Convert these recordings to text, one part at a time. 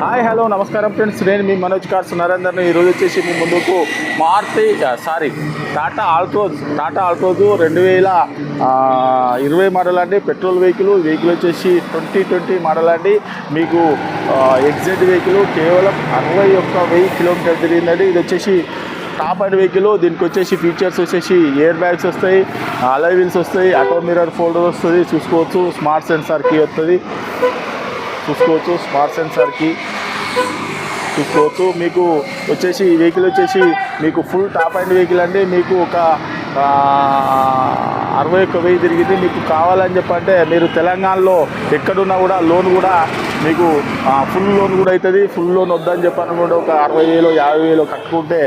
Hi hello నమస్కారం friends. నేను మీ Manoj cars నరేందర్ని ఈరోజు వచ్చేసి మీ ముందుకు Maruti sorry Tata Altroz Tata Altroz రెండు వేల ఇరవై మోడల్ అండి. పెట్రోల్ వెహికల్ వెహికల్ వచ్చేసి ట్వంటీ ట్వంటీ మోడల్ అండి. మీకు ఎగ్జిట్ వెహికల్ కేవలం అరవై ఒక్క వెయ్యి కిలోమీటర్ తిరిగిందండి. ఇది వచ్చేసి టాప్ అండ్ వెహికల్. దీనికి వచ్చేసి ఫీచర్స్ వచ్చేసి ఎయిర్ బ్యాగ్స్ వస్తాయి అలై వీల్స్ వస్తాయి ఆటో మిరర్ ఫోల్డర్ వస్తుంది. చూసుకోవచ్చు స్మార్ట్ సెన్సార్ కీ వస్తుంది. చూసుకోవచ్చు స్మార్ట్ సెన్సార్కి చూసుకోవచ్చు. మీకు వచ్చేసి ఈ వెహికల్ వచ్చేసి మీకు ఫుల్ టాప్ అండ్ వెహికల్ అండి. మీకు ఒక అరవై ఒక్క వెయ్యి తిరిగింది. మీకు కావాలని చెప్పంటే మీరు తెలంగాణలో ఎక్కడున్నా కూడా లోన్ కూడా మీకు ఫుల్ లోన్ కూడా అవుతుంది ఫుల్ లోన్ వద్దని చెప్పాను కూడా ఒక అరవై వేలు యాభై వేలు కట్టుకుంటే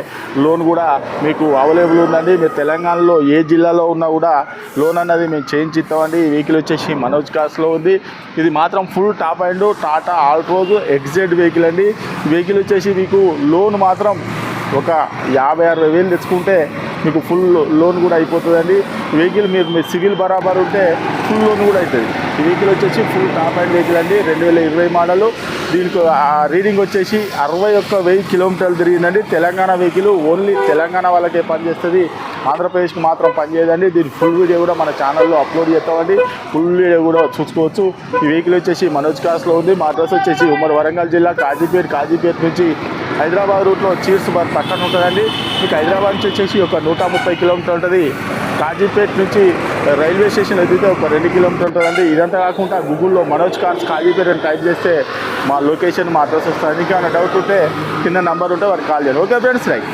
లోన్ కూడా మీకు అవైలబుల్ ఉందండి. మీరు తెలంగాణలో ఏ జిల్లాలో ఉన్నా కూడా లోన్ అన్నది మేము చేయించి ఇస్తామండి ఈ వెహికల్ వచ్చేసి మనోజ్ కాస్లో ఉంది. ఇది మాత్రం full top and Tata Altroz XZ vehicle అండి. వెహికల్ వచ్చేసి మీకు లోన్ మాత్రం ఒక యాభై అరవై వేలు తెచ్చుకుంటే మీకు ఫుల్ లోన్ కూడా అయిపోతుందండి. వెహికల్ మీరు మీ సివిల్ బరాబర్ ఉంటే ఫుల్ లోన్ కూడా అవుతుంది ఈ వెహికల్ వచ్చేసి ఫుల్ టాప్ అండ్ వెహికల్ అండి. రెండు వేల ఇరవై మోడల్ దీనికి ఆ రీడింగ్ వచ్చేసి అరవై ఒక్క వెయ్యి కిలోమీటర్లు తిరిగిందండి. తెలంగాణ వెహికల్ ఓన్లీ తెలంగాణ వాళ్ళకే పనిచేస్తుంది. ఆంధ్రప్రదేశ్కి మాత్రం పనిచేయదండి. దీని ఫుల్ వీడియో కూడా మన ఛానల్లో అప్లోడ్ చేస్తామండి. ఫుల్ వీడియో కూడా చూసుకోవచ్చు. ఈ వెహికల్ వచ్చేసి మనోజ్ క్లాస్లో ఉంది. మా అడ్రస్ వచ్చేసి ఉమ్మడి వరంగల్ జిల్లా కాజీపేట్ కాజీపేట్ నుంచి హైదరాబాద్ రూట్లో చీర్స్ బార్ పక్కన ఉంటుందండి. మీకు హైదరాబాద్ నుంచి వచ్చేసి ఒక నూట ముప్పై కిలోమీటర్ ఉంటుంది. కాజీపేట నుంచి రైల్వే స్టేషన్ ఎదిగితే ఒక రెండు కిలోమీటర్ ఉంటుందండి. ఇదంతా కాకుండా గూగుల్లో మనోజ్ కార్స్ కాజీపేట అని టైప్ చేస్తే మా లొకేషన్ మా అడ్రస్ వస్తుంది. ఇంకా డౌట్ ఉంటే కింద నంబర్ ఉంటే వారికి కాల్ చేయండి. Okay friends right